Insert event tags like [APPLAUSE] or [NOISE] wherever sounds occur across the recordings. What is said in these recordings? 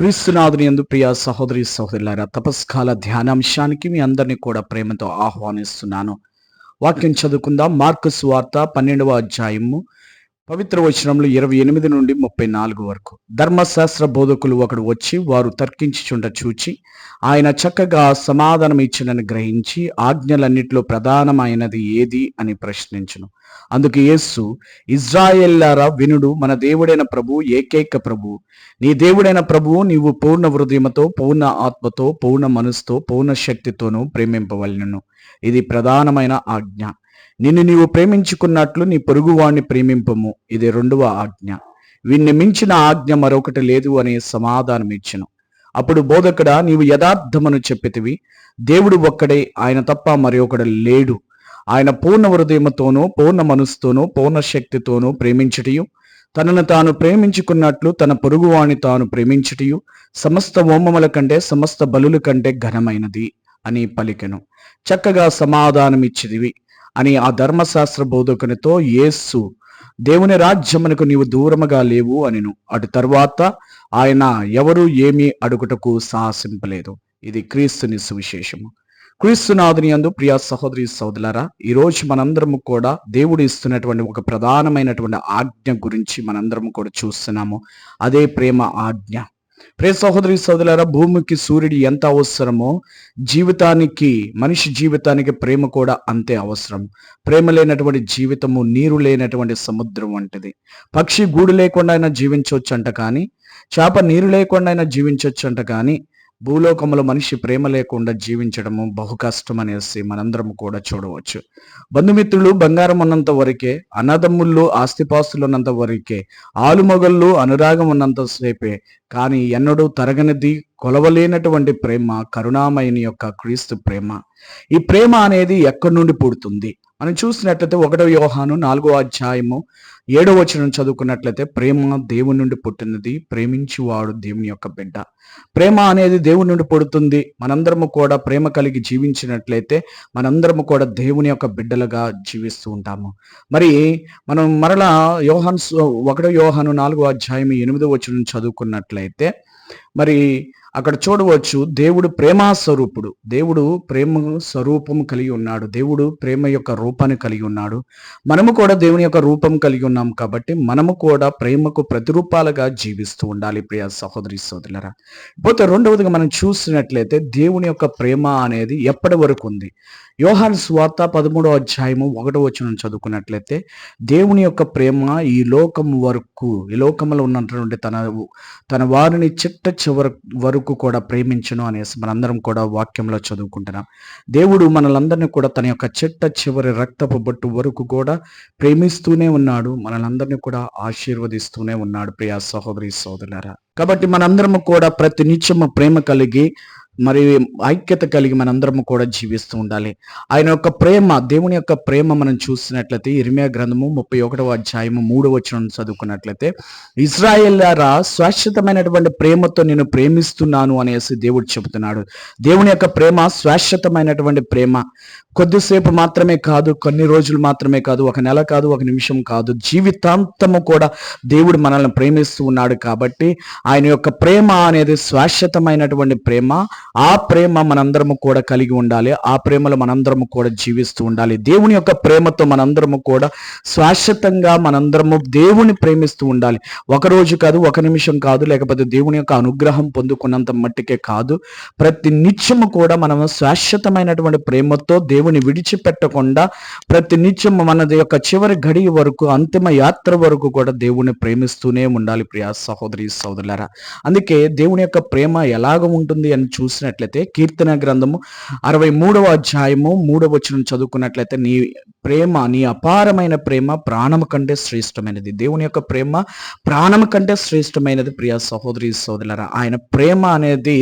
క్రీస్తునాథుని ఎందు ప్రియ సహోదరి సహోదరులారా తపస్కాల ధ్యానాంశానికి మీ అందరినీ కూడా ప్రేమతో ఆహ్వానిస్తున్నాను. వాక్యం చదువుకుందాం. మార్కు వార్త పన్నెండవ అధ్యాయము పవిత్ర వచనంలో ఇరవై ఎనిమిది నుండి ముప్పై నాలుగు వరకు. ధర్మశాస్త్ర బోధకులు ఒకడు వచ్చి వారు తర్కించుచుండ చూచి ఆయన చక్కగా సమాధానం ఇచ్చినని గ్రహించి ఆజ్ఞలన్నిటిలో ప్రధానమైనది ఏది అని ప్రశ్నించును. అందుకు యేసు ఇజ్రాయేల్లారా వినుడు మన దేవుడైన ప్రభు ఏకైక ప్రభు. నీ దేవుడైన ప్రభువు నీవు పూర్ణ హృదయముతో పూర్ణ ఆత్మతో పూర్ణ మనసుతో పూర్ణ శక్తితోనూ ప్రేమింపవలను. ఇది ప్రధానమైన ఆజ్ఞ. నిన్ను నీవు ప్రేమించుకున్నట్లు నీ పొరుగువాణ్ణి ప్రేమింపము. ఇది రెండవ ఆజ్ఞ. వీణ్ణి మించిన ఆజ్ఞ మరొకటి లేదు అనే సమాధానం ఇచ్చెను అప్పుడు బోధకుడ నీవు యథార్థమను చెప్పితివి. దేవుడు ఒక్కడే ఆయన తప్ప మరి ఒకడు లేడు. ఆయన పూర్ణ హృదయముతోనూ పూర్ణ మనసుతోనూ పూర్ణ శక్తితోనూ ప్రేమించుటయు. తనను తాను ప్రేమించుకున్నట్లు తన పొరుగువాణ్ణి తాను ప్రేమించుటయు. సమస్త ఓమముల కంటే సమస్త బలుల కంటే ఘనమైనది అని పలికెను. చక్కగా సమాధానమిచ్చిదివి అని ఆ ధర్మశాస్త్ర బోధకునితో యేసు దేవుని రాజ్యమునకు నీవు దూరముగా లేవు అనిను. అటు తర్వాత ఆయన ఎవరు ఏమీ అడుగుటకు సాహసింపలేదు. ఇది క్రీస్తుని సువిశేషము. క్రీస్తునాథుని అందు ప్రియ సహోదరి సోదరులారా ఈరోజు మనందరము కూడా దేవుడు ఇస్తున్నటువంటి ఒక ప్రధానమైనటువంటి ఆజ్ఞ గురించి మనందరం కూడా చూస్తున్నాము. అదే ప్రేమ ఆజ్ఞ. ప్రే సహోదరి సోదరులారా భూమికి సూర్యుడు ఎంత అవసరమో జీవితానికి మనిషి జీవితానికి ప్రేమ కూడా అంతే అవసరం. ప్రేమ లేనటువంటి జీవితము నీరు లేనటువంటి సముద్రం వంటిది. పక్షి గూడు లేకుండా అయినా జీవించవచ్చు అంట కానీ చేప నీరు లేకుండా అయినా జీవించవచ్చు అంట కానీ భూలోకంలో మనిషి ప్రేమ లేకుండా జీవించడము బహు కష్టం అనేసి మనందరం కూడా చూడవచ్చు. బంధుమిత్రులు బంగారం ఉన్నంత వరకే అన్నదమ్ముళ్ళు ఆస్తిపాస్తులు ఉన్నంత వరకే ఆలుమొగళ్ళు అనురాగం ఉన్నంత సేపే. కానీ ఎన్నడూ తరగనిది కొలవలేనటువంటి ప్రేమ కరుణామయుని యొక్క క్రీస్తు ప్రేమ. ఈ ప్రేమ అనేది ఎక్కడి నుండి పుడుతుంది? మనం చూసినట్లయితే ఒకటో యోహాను నాలుగో అధ్యాయము ఏడో వచనం చదువుకున్నట్లయితే ప్రేమ దేవుని నుండి పుట్టినది ప్రేమించువాడు దేవుని యొక్క బిడ్డ. ప్రేమ అనేది దేవుని నుండి పుడుతుంది. మనందరము కూడా ప్రేమ కలిగి జీవించినట్లయితే మనందరము కూడా దేవుని యొక్క బిడ్డలుగా జీవిస్తూ ఉంటాము. మరి మనం మరలా యోహాన్ ఒకటో యోహాను నాలుగో అధ్యాయం ఎనిమిదో వచనం చదువుకున్నట్లయితే మరి అక్కడ చూడవచ్చు దేవుడు ప్రేమ స్వరూపుడు. దేవుడు ప్రేమ స్వరూపం కలిగి ఉన్నాడు. దేవుడు ప్రేమ యొక్క రూపాన్ని కలిగి ఉన్నాడు. మనము కూడా దేవుని యొక్క రూపం కలిగి ఉన్నాం కాబట్టి మనము కూడా ప్రేమకు ప్రతిరూపాలుగా జీవిస్తూ ఉండాలి ప్రియ సహోదరి సోదరులరా. పోతే రెండవదిగా మనం చూసినట్లయితే దేవుని యొక్క ప్రేమ అనేది ఎప్పటి వరకు ఉంది? యోహాన్ స్వార్త పదమూడో అధ్యాయము ఒకటో వచ్చిన చదువుకున్నట్లయితే దేవుని యొక్క ప్రేమ ఈ లోకం వరకు ఈ లోకంలో ఉన్నటువంటి తన తన వారిని చిట్ట చివరి వరకు కూడా ప్రేమించను అనేసి మనందరం కూడా వాక్యంలో చదువుకుంటున్నాం. దేవుడు మనలందరినీ కూడా తన యొక్క చిట్ట చివరి రక్తపు బొట్టు వరకు కూడా ప్రేమిస్తూనే ఉన్నాడు. మనలందరినీ కూడా ఆశీర్వదిస్తూనే ఉన్నాడు. ప్రియా సహోదరి సోదరులారా కాబట్టి మనందరము కూడా ప్రతి నిత్యము ప్రేమ కలిగి మరి ఐక్యత కలిగి మనందరము కూడా జీవిస్తూ ఉండాలి. ఆయన యొక్క ప్రేమ దేవుని యొక్క ప్రేమ మనం చూసినట్లయితే ఇరిమియా గ్రంథము ముప్పై ఒకటవ అధ్యాయము మూడవ వచనం చదువుకున్నట్లయితే ఇజ్రాయేల్లారా శాశ్వతమైనటువంటి ప్రేమతో నేను ప్రేమిస్తున్నాను అనేసి దేవుడు చెబుతున్నాడు. దేవుని యొక్క ప్రేమ శాశ్వతమైనటువంటి ప్రేమ. కొద్దిసేపు మాత్రమే కాదు కొన్ని రోజులు మాత్రమే కాదు ఒక నెల కాదు ఒక నిమిషం కాదు జీవితాంతము కూడా దేవుడు మనల్ని ప్రేమిస్తూ ఉన్నాడు కాబట్టి ఆయన యొక్క ప్రేమ అనేది శాశ్వతమైనటువంటి ప్రేమ ఆ ప్రేమ మనందరము కూడా కలిగి ఉండాలి. ఆ ప్రేమలో మనందరము కూడా జీవిస్తూ ఉండాలి. దేవుని యొక్క ప్రేమతో మనందరము కూడా శాశ్వతంగా మనందరము దేవుని ప్రేమిస్తూ ఉండాలి. ఒక రోజు కాదు ఒక నిమిషం కాదు లేకపోతే దేవుని యొక్క అనుగ్రహం పొందుకున్నంత మట్టికే కాదు. ప్రతి నిత్యము కూడా మనము శాశ్వతమైనటువంటి ప్రేమతో దేవుని విడిచిపెట్టకుండా ప్రతి నిత్యం మన యొక్క చివరి గడి వరకు అంతిమ యాత్ర వరకు కూడా దేవుని ప్రేమిస్తూనే ఉండాలి ప్రియా సహోదరి సహోదరులారా అందుకే దేవుని యొక్క ప్రేమ ఎలాగ ఉంటుంది అని చూసి చూసినట్లయితే కీర్తన గ్రంథము అరవై మూడవ అధ్యాయము మూడవ వచనం చదువుకున్నట్లయితే నీ ప్రేమ నీ అపారమైన ప్రేమ ప్రాణము కంటే శ్రేష్టమైనది. దేవుని యొక్క ప్రేమ ప్రాణం కంటే శ్రేష్టమైనది ప్రియ సహోదరి సోదరులరా. ఆయన ప్రేమ అనేది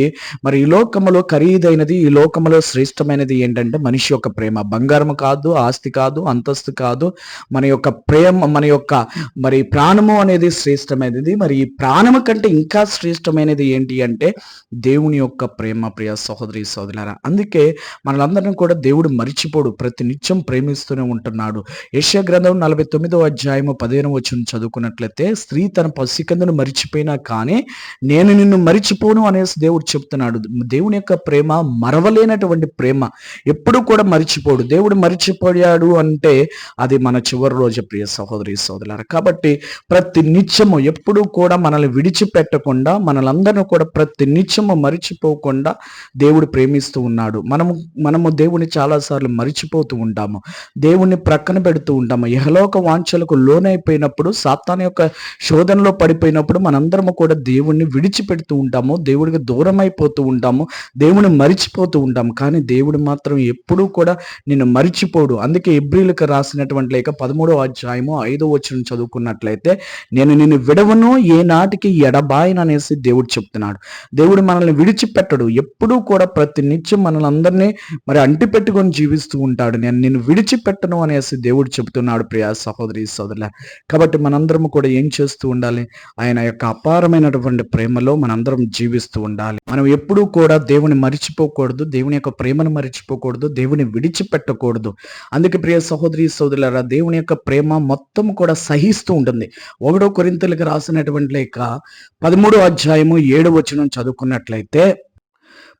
మరి ఈ లోకములో ఖరీదైనది ఈ లోకములో శ్రేష్టమైనది ఏంటంటే మనిషి యొక్క ప్రేమ. బంగారం కాదు ఆస్తి కాదు అంతస్తు కాదు. మన యొక్క ప్రేమ మన యొక్క మరి ప్రాణము అనేది శ్రేష్టమైనది. మరి ఈ ప్రాణము కంటే ఇంకా శ్రేష్టమైనది ఏంటి అంటే దేవుని యొక్క ప్రేమ ప్రియ సహోదరి సోదరులారా. అందుకే మనలందరం కూడా దేవుడు మరిచిపోడు. ప్రతి నిత్యం ప్రేమిస్తూనే ఉంటున్నాడు. ఏషియా గ్రంథం నలభై తొమ్మిదో అధ్యాయము పదిహేను వచ్చిన చదువుకున్నట్లయితే స్త్రీ తన పసికందును మరిచిపోయినా కానీ నేను నిన్ను మరిచిపోను అనేసి దేవుడు చెప్తున్నాడు. దేవుని యొక్క ప్రేమ మరవలేనటువంటి ప్రేమ ఎప్పుడు కూడా మరిచిపోడు. దేవుడు మరిచిపోయాడు అంటే అది మన చివరి రోజు ప్రియ సహోదరి సోదరులారా. కాబట్టి ప్రతి నిత్యము ఎప్పుడు కూడా మనల్ని విడిచిపెట్టకుండా మనలందరినీ కూడా ప్రతి నిత్యము మరిచిపోకుండా దేవుడు ప్రేమిస్తూ ఉన్నాడు. మనము మనము దేవుని చాలాసార్లు మరిచిపోతూ ఉంటాము. దేవుణ్ణి ప్రక్కన పెడుతూ ఉంటాము. యహలోక వాంఛలకు లోనైపోయినప్పుడు సాతాన్ యొక్క శోధనలో పడిపోయినప్పుడు మనందరము కూడా దేవుణ్ణి విడిచిపెడుతూ ఉంటాము. దేవుడికి దూరం అయిపోతూ ఉంటాము. దేవుని మరిచిపోతూ ఉంటాము. కానీ దేవుడు మాత్రం ఎప్పుడూ కూడా నిన్ను మరిచిపోడు. అందుకే ఎబ్రిలకు రాసినటువంటి లేక పదమూడో అధ్యాయము ఐదో వచ్చిన చదువుకున్నట్లయితే నేను నిన్ను విడవను ఏ నాటికి ఎడబాయననేసి దేవుడు చెప్తున్నాడు. దేవుడు మనల్ని విడిచిపెట్టడు. ఎప్పుడూ కూడా ప్రతి నిత్యం మనల్ని మరి అంటి పెట్టుకొని జీవిస్తూ ఉంటాడు. నేను నిన్ను విడిచిపెట్టను అనేసి దేవుడు చెబుతున్నాడు ప్రియా సహోదరి సోదరుల. కాబట్టి మనందరం కూడా ఏం చేస్తూ ఉండాలి? ఆయన యొక్క అపారమైనటువంటి ప్రేమలో మనందరం జీవిస్తూ ఉండాలి. మనం ఎప్పుడూ కూడా దేవుని మరిచిపోకూడదు దేవుని యొక్క ప్రేమను మరిచిపోకూడదు దేవుని విడిచిపెట్టకూడదు. అందుకే ప్రియ సహోదరి సోదరులరా దేవుని యొక్క ప్రేమ మొత్తం కూడా సహిస్తూ ఉంటుంది. ఒకటో కొరింతలకు రాసినటువంటి లేక పదమూడో అధ్యాయము ఏడు వచనం చదువుకున్నట్లయితే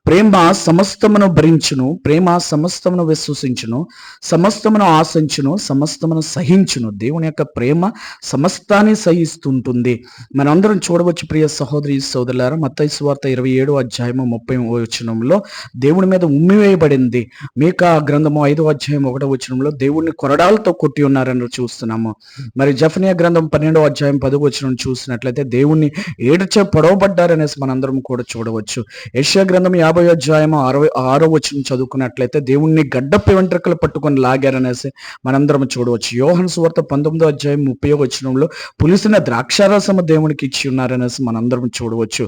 ప్రేమ సమస్తమును భరించును ప్రేమ సమస్తమును విశ్వసించును సమస్తమును ఆశించును సమస్తమును సహించును. దేవుని యొక్క ప్రేమ సమస్తాన్ని సహిస్తుంటుంది. మనందరం చూడవచ్చు ప్రియ సహోదరి సోదరులారా మత్తయి సువార్త ఇరవై ఏడు అధ్యాయము ముప్పై వచనంలో దేవుని మీద ఉమ్మివేయబడింది. మీక గ్రంథము ఐదో అధ్యాయం ఒకటో వచనంలో దేవుడిని కొరడాలతో కొట్టి ఉన్నారని చూస్తున్నాము. మరి జఫనియా గ్రంథం పన్నెండో అధ్యాయం పదో వచనం చూసినట్లయితే దేవుణ్ణి ఏడుచే పొడవబడ్డారనేసి మనందరం కూడా చూడవచ్చు. యెషయా గ్రంథం యాభై అధ్యాయం అరవై ఆరో వచ్చిన చదువుకున్నట్లయితే దేవుణ్ణి గడ్డపై వెంట్రుకలు పట్టుకొని లాగారనేసి మనందరం చూడవచ్చు. యోహన్ సువార్త పంతొమ్మిదో అధ్యాయం ముప్పై వచ్చినంలో పులిసిన ద్రాక్షారసము దేవునికి ఇచ్చి ఉన్నారనేసి మనందరం చూడవచ్చు.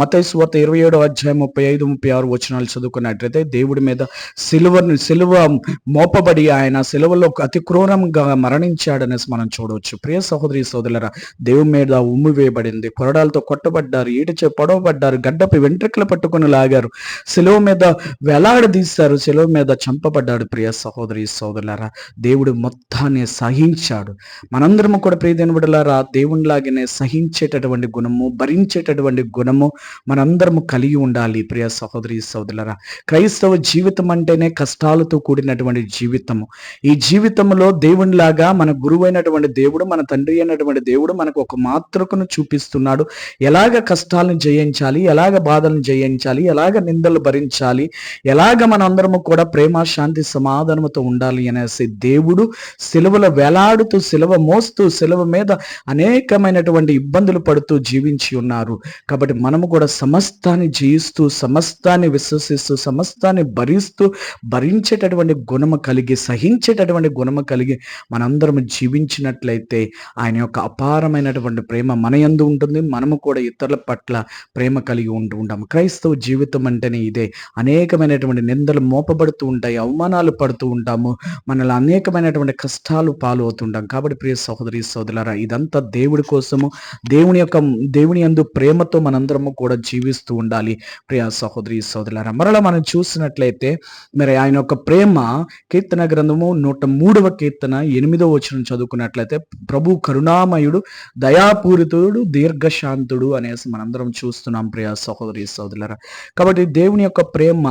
మతై సువార్త ఇరవై ఏడో అధ్యాయం ముప్పై ఐదు ముప్పై ఆరు వచనాలు చదువుకున్నట్లయితే దేవుడి మీద సిలువను సిలువ మోపబడి ఆయన సిలువలో అతి క్రూరంగా మరణించాడనేసి మనం చూడవచ్చు. ప్రియ సహోదరి సోదరులరా దేవుడి మీద ఉమ్మి వేయబడింది. కొరడాలతో కొట్టబడ్డారు ఈటచే పొడవబడ్డారు గడ్డపై వెంట్రుకలు పట్టుకొని లాగారు. సెలవు మీద వేలాడదీశారు సెలవు మీద చంపబడ్డాడు ప్రియ సహోదరి సోదరులారా. దేవుడు మొత్తాన్ని సహించాడు. మనందరము కూడా ప్రియదేనుడులారా దేవుని దేవునిలాగానే సహించేటటువంటి గుణము భరించేటటువంటి గుణము మనందరము కలిగి ఉండాలి ప్రియ సహోదరి సోదరులారా. క్రైస్తవ జీవితం అంటేనే కష్టాలతో కూడినటువంటి జీవితము. ఈ జీవితంలో దేవునిలాగా మన గురువైనటువంటి దేవుడు మన తండ్రి అయినటువంటి దేవుడు మనకు ఒక మాతృకను చూపిస్తున్నాడు. ఎలాగ కష్టాలను జయించాలి ఎలాగ బాధలను జయించాలి ఎలాగ నిందలు భరించాలి. ఎలాగ మనందరము కూడా ప్రేమ శాంతి సమాధానముతో ఉండాలి అనేసి దేవుడు సిలువలో వేలాడుతూ సిలువ మోస్తూ సిలువ మీద అనేకమైనటువంటి ఇబ్బందులు పడుతూ జీవించి ఉన్నారు. కాబట్టి మనము కూడా సమస్తాన్ని జయిస్తూ సమస్తాన్ని విశ్వసిస్తూ సమస్తాన్ని భరిస్తూ భరించేటటువంటి గుణము కలిగి సహించేటటువంటి గుణము కలిగి మనందరం జీవించినట్లయితే ఆయన యొక్క అపారమైనటువంటి ప్రేమ మన యందు ఉంటుంది. మనము కూడా ఇతరుల పట్ల ప్రేమ కలిగి ఉంటూ ఉంటాము. క్రైస్తవ జీవితం వెంటనే ఇదే. అనేకమైనటువంటి నిందలు మోపబడుతూ ఉంటాయి అవమానాలు పడుతూ ఉంటాము. మనల్ని అనేకమైనటువంటి కష్టాలు పాలు అవుతుంటాం కాబట్టి ప్రియ సహోదరి సోదరులారా ఇదంతా దేవుడి కోసము. దేవుని యొక్క దేవుని యందు ప్రేమతో మనందరము కూడా జీవిస్తూ ఉండాలి. ప్రియ సహోదరి సోదరులారా మరలా మనం చూసినట్లయితే మరి ఆయన యొక్క ప్రేమ కీర్తన గ్రంథము నూట మూడవ కీర్తన ఎనిమిదవ వచనం చదువుకున్నట్లయితే ప్రభు కరుణామయుడు దయాపూరితుడు దీర్ఘశాంతుడు అనేసి మనందరం చూస్తున్నాం. ప్రియ సహోదరి సోదరులారా కాబట్టి దేవుని యొక్క ప్రేమ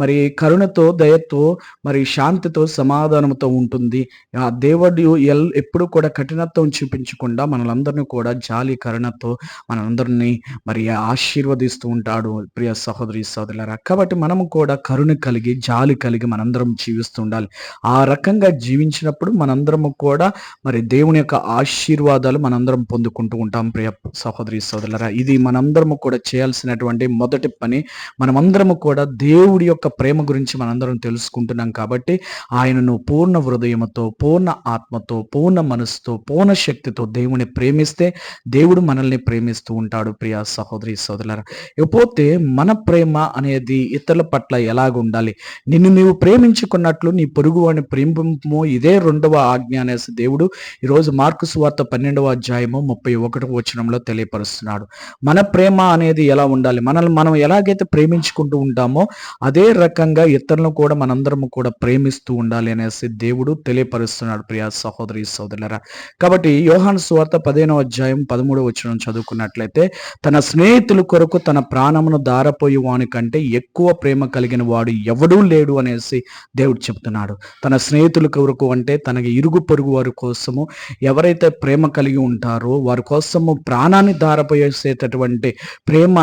మరి కరుణతో దయతో మరి శాంతితో సమాధానంతో ఉంటుంది. ఆ దేవుడు ఎల్ ఎప్పుడు కూడా కఠినత్వం చూపించకుండా మనలందరినీ కూడా జాలి కరుణతో మనందరినీ మరి ఆశీర్వదిస్తూ ఉంటాడు. ప్రియ సహోదరి సోదరులారా కాబట్టి మనము కూడా కరుణ కలిగి జాలి కలిగి మనందరం జీవిస్తూ ఉండాలి. ఆ రకంగా జీవించినప్పుడు మనందరము కూడా మరి దేవుని యొక్క ఆశీర్వాదాలు మనందరం పొందుకుంటూ ఉంటాం. ప్రియ సహోదరి సోదరులారా ఇది మనందరము కూడా చేయాల్సినటువంటి మొదటి పని. మనం మనమందరము కూడా దేవుడి యొక్క ప్రేమ గురించి మనందరం తెలుసుకుంటున్నాం కాబట్టి ఆయనను పూర్ణ హృదయముతో పూర్ణ ఆత్మతో పూర్ణ మనసుతో పూర్ణ శక్తితో దేవుని ప్రేమిస్తే దేవుడు మనల్ని ప్రేమిస్తూ ఉంటాడు ప్రియ సహోదరి సోదరులారా. ఇకపోతే మన ప్రేమ అనేది ఇతరుల పట్ల ఎలాగ ఉండాలి? నిన్ను నీవు ప్రేమించుకున్నట్లు నీ పొరుగు అని ప్రేమింపు ఇదే రెండవ ఆజ్ఞ అనేసి దేవుడు ఈరోజు మార్కు సువార్త పన్నెండవ అధ్యాయము ముప్పై ఒకటవ వచనంలో తెలియపరుస్తున్నాడు. మన ప్రేమ అనేది ఎలా ఉండాలి? మనల్ని మనం ఎలాగైతే ప్రేమించు పంచుకుంటూ ఉంటామో అదే రకంగా ఇతరులను కూడా మనందరము కూడా ప్రేమిస్తూ ఉండాలి అనేసి దేవుడు తెలియపరుస్తున్నాడు ప్రియా సహోదరి సోదరులరా. కాబట్టి యోహాన్ సువార్త పదిహేనో అధ్యాయం పదమూడవ వచ్చిన చదువుకున్నట్లయితే తన స్నేహితుల కొరకు తన ప్రాణమును దారపోయి వాని కంటే ఎక్కువ ప్రేమ కలిగిన వాడు ఎవడూ లేడు అనేసి దేవుడు చెప్తున్నాడు. తన స్నేహితుల కొరకు అంటే తన ఇరుగు పొరుగు వారి కోసము ఎవరైతే ప్రేమ కలిగి ఉంటారో వారి కోసము ప్రాణాన్ని దారపోయేసేటటువంటి ప్రేమ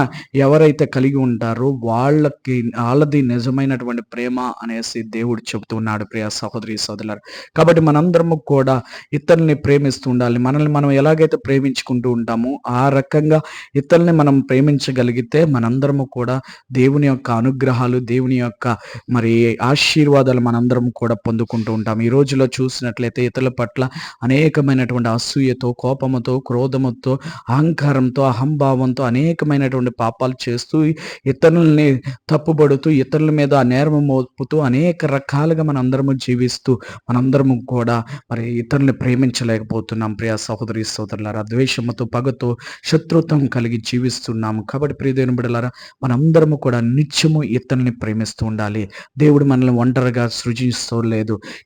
ఎవరైతే కలిగి ఉంటారో వాళ్ళకి వాళ్ళది నిజమైనటువంటి ప్రేమ అనేసి దేవుడు చెబుతున్నాడు ప్రియ సహోదరి సోదరులారు. కాబట్టి మనందరము కూడా ఇతరుల్ని ప్రేమిస్తూ ఉండాలి. మనల్ని మనం ఎలాగైతే ప్రేమించుకుంటూ ఉంటామో ఆ రకంగా ఇతరుల్ని మనం ప్రేమించగలిగితే మనందరము కూడా దేవుని యొక్క అనుగ్రహాలు దేవుని యొక్క మరి ఆశీర్వాదాలు మనందరం కూడా పొందుకుంటూ ఉంటాం. ఈ రోజులో చూసినట్లయితే ఇతరుల పట్ల అనేకమైనటువంటి అసూయతో కోపముతో క్రోధముతో అహంకారంతో అహంభావంతో అనేకమైనటువంటి పాపాలు చేస్తూ ఇతరులను తప్పుబడుతూ ఇతరుల మీద నేరం మోపుతూ అనేక రకాలుగా మనందరము జీవిస్తూ మనందరము కూడా మరి ఇతరుల్ని ప్రేమించలేకపోతున్నాం. ప్రియ సహోదరి సోదరులారా ద్వేషముతో పగతో శత్రుత్వం కలిగి జీవిస్తున్నాము. కాబట్టి ప్రియదేవుని బిడలారా మనందరము కూడా నిత్యము ఇతరుల్ని ప్రేమిస్తూ ఉండాలి. దేవుడు మనల్ని ఒంటరిగా సృజిస్తూ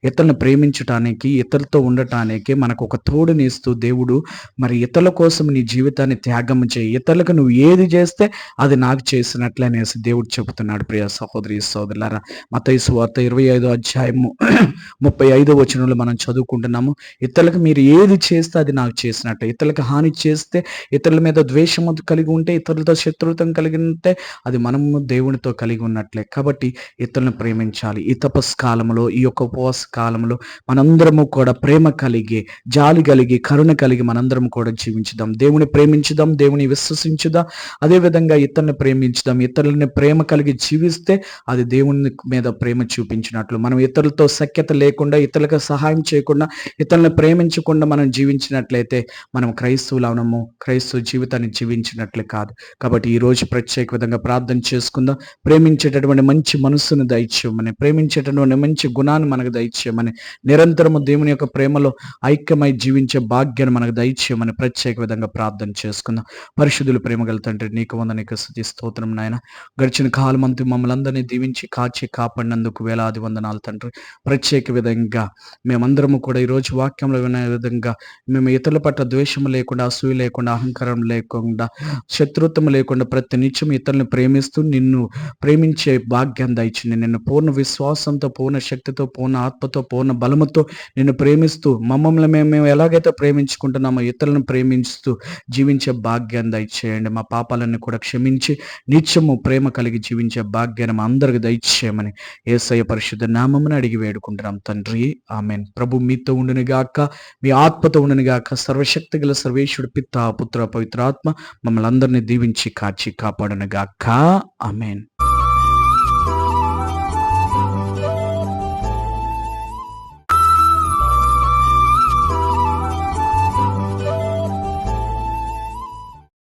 ఇతరులను ప్రేమించటానికి ఇతరులతో ఉండటానికి మనకు ఒక తోడుని ఇస్తూ దేవుడు మరి ఇతరుల కోసం నీ జీవితాన్ని త్యాగం చేయి. ఇతరులకు నువ్వు ఏది చేస్తే అది నాకు చేసినట్లే అనేసి దేవుడు చెబుతున్నాడు ప్రియ సహోదరి సోదరులారా. మతైసు వార్త ఇరవై ఐదో అధ్యాయము [CLEARS THROAT] ముప్పై ఐదో వచనంలో మనం చదువుకుంటున్నాము. ఇతరులకు మీరు ఏది చేస్తే అది నాకు చేసినట్టు. ఇతరులకు హాని చేస్తే ఇతరుల మీద ద్వేషం కలిగి ఉంటే ఇతరులతో శత్రుత్వం కలిగి ఉంటే అది మనము దేవునితో కలిగి ఉన్నట్లే. కాబట్టి ఇతరులను ప్రేమించాలి. ఈ తపస్ కాలంలో ఈ యొక్క ఉపవాస కాలంలో మనందరము కూడా ప్రేమ కలిగి జాలి కలిగి కరుణ కలిగి మనందరం కూడా జీవించుదాం. దేవుని ప్రేమించుదాం దేవుని విశ్వసించుదాం. అదేవిధంగా ఇతరుని ప్రేమించుదాం. ఇతరులని ప్రేమ కలిగి జీవిస్తే అది దేవుని మీద ప్రేమ చూపించినట్లు. మనం ఇతరులతో సఖ్యత లేకుండా ఇతరులకు సహాయం చేయకుండా ఇతరులను ప్రేమించకుండా మనం జీవించినట్లయితే మనం క్రైస్తవులనము క్రైస్తవ జీవితాన్ని జీవించినట్లు కాదు. కాబట్టి ఈ రోజు ప్రత్యేక విధంగా ప్రార్థన చేసుకుందాం. ప్రేమించేటటువంటి మంచి మనస్సును దయచేయమని ప్రేమించేటటువంటి మంచి గుణాన్ని మనకు దయచేయమని నిరంతరము దేవుని యొక్క ప్రేమలో ఐక్యమై జీవించే భాగ్యాన్ని మనకు దయచేయమని ప్రత్యేక విధంగా ప్రార్థన చేసుకుందాం. పరిశుద్ధులు ప్రేమ తండ్రి నీకు వంద నీకు స్థుతి స్తోత్రం నాయన. గడిచిన కాలమంతు మమ్మల్ని అందరినీ దీవించి కాచి కాపాడినందుకు వేలాది వందనాలు తండ్రి. ప్రత్యేక విధంగా మేమందరము కూడా ఈరోజు వాక్యంలో వినే విధంగా మేము ఇతరుల పట్ల ద్వేషం లేకుండా అసూయ లేకుండా అహంకారం లేకుండా శత్రుత్వం లేకుండా ప్రతి నిత్యం ఇతరులను ప్రేమిస్తూ నిన్ను ప్రేమించే భాగ్యం దయచింది నిన్ను పూర్ణ విశ్వాసంతో పూర్ణ శక్తితో పూర్ణ ఆత్మతో పూర్ణ బలముతో నిన్ను ప్రేమిస్తూ మమ్మల్ని మేము మేము ఎలాగైతే ప్రేమించుకుంటున్నామో ఇతరులను ప్రేమిస్తూ జీవించే భాగ్యం దయచేయండి. మా పాపాలన్నీ కూడా క్షమించి నిత్యము ప్రేమ కలిగి జీవించే భాగ్యాన్ని అందరికి దయచేయమని ఏసయ్య పరిశుద్ధ నామముని అడిగి వేడుకుంటున్నాం. తండ్రి ఆమెన్. ప్రభు మీతో ఉండును గాక మీ ఆత్మతో ఉండును గాక సర్వశక్తి గల సర్వేశ్వరుడు పిత్త పుత్ర పవిత్ర ఆత్మ మమ్మల్ని అందరినీ దీవించి కాచి కాపాడనగాక ఆమెన్.